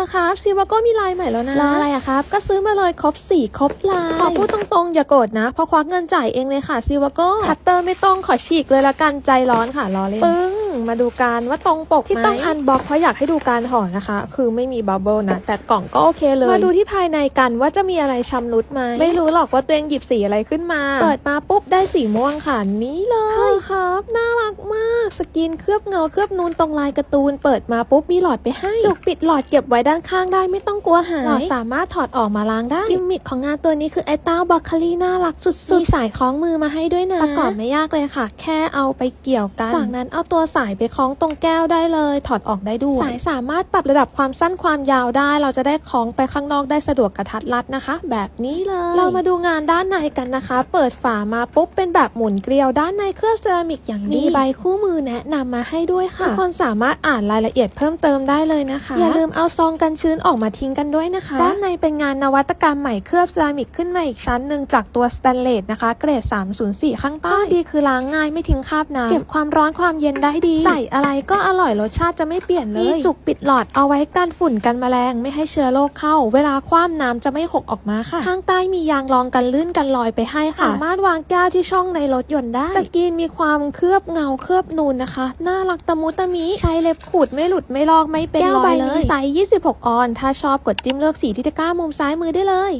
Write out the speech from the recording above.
อครับซิวาโก็มีลายใหม่แล้วนะรออะไรอะครับ ก็ซื้อมาเลยครบสี่ครบลายขอพูดตรงๆอย่าโกรธนะเพราะควักเงินจ่ายเองเลยค่ะซิวาโก็คัตเตอร์ไม่ต้องขอฉีกเลยละกันใจร้อนค่ะรอเล่นปึ้ง มาดูการว่าตรงปกที่ต้องอันบ็อกเพราะอยากให้ดูการห่อนะคะ คือไม่มีบับเบิลนะ แต่กล่องก็โอเคเลย มาดูที่ภายในกันว่าจะมีอะไรชำรุดไหมไม่รู้หรอกว่าตัวเองหยิบสีอะไรขึ้นมา เปิดมาปุ๊บได้สีม่วงค่ะนี้เลยครับ น่ารักมาก สกินเคลือบเงาเคลือบนูนตรงลายการ์ตูน เปิดมาปุ๊บมีหลอดไปให้ จุกปิดหลอดเก็บไว้ด้านข้างได้ไม่ต้องกลัวหายหลอดสามารถถอดออกมาล้างได้กิมมิคของงานตัวนี้คือไอเต้าบล็อกคลีน่ารักสุดๆมีสายคล้องมือมาให้ด้วยนะประกอบไม่ยากเลยค่ะ แค่เอาไปเกี่ยวกัน จากนั้นเอาตัวสายไปคล้องตรงแก้วได้เลย ถอดออกได้ด้วย สายสามารถปรับระดับความสั้นความยาวได้ เราจะได้คล้องไปข้างนอกได้สะดวกกระทัดรัดนะคะ แบบนี้เลย เรามาดูงานด้านในกันนะคะ เปิดฝามาปุ๊บเป็นแบบหมุนเกลียวด้านในเคลือบเซรามิกอย่างดีมีใบคู่มือแนะนำมาให้ด้วยค่ะทุกคนสามารถอ่านรายละเอียดเพิ่มเติมได้เลยนะคะ อย่าลืมเอาซองกันชื้นออกมาทิ้งกันด้วยนะคะ ด้านในเป็นงานนวัตกรรมใหม่เคลือบเซรามิกขึ้นมาอีกชั้นหนึ่งจากตัวสแตนเลสนะคะ เกรด 304 ข้างใต้ข้อดีคือล้างง่ายไม่ทิ้งคราบน้ำเก็บความร้อนความเย็นได้ดีใส่อะไรก็อร่อยรสชาติจะไม่เปลี่ยนเลยมีจุกปิดหลอดเอาไว้กันฝุ่นกันแมลงไม่ให้เชื้อโรคเข้า เวลาคว่ำน้ำจะไม่หกออกมาค่ะ ข้างใต้มียางรองกันลื่นกันลอยไปให้ค่ะ สามารถวางแก้วที่ช่องในรถยนต์ได้ สกรีนมีความเคลือบเงาเคลือบนูนนะคะ น่ารักตะมุตะมิใช้เล็บขูดไม่หลุดไม่ลอกไม่เป็นรอยเลยไซส์26 ออน ถ้าชอบกดจิ้มเลือกสีที่ตะกร้ามุมซ้ายมือได้เลย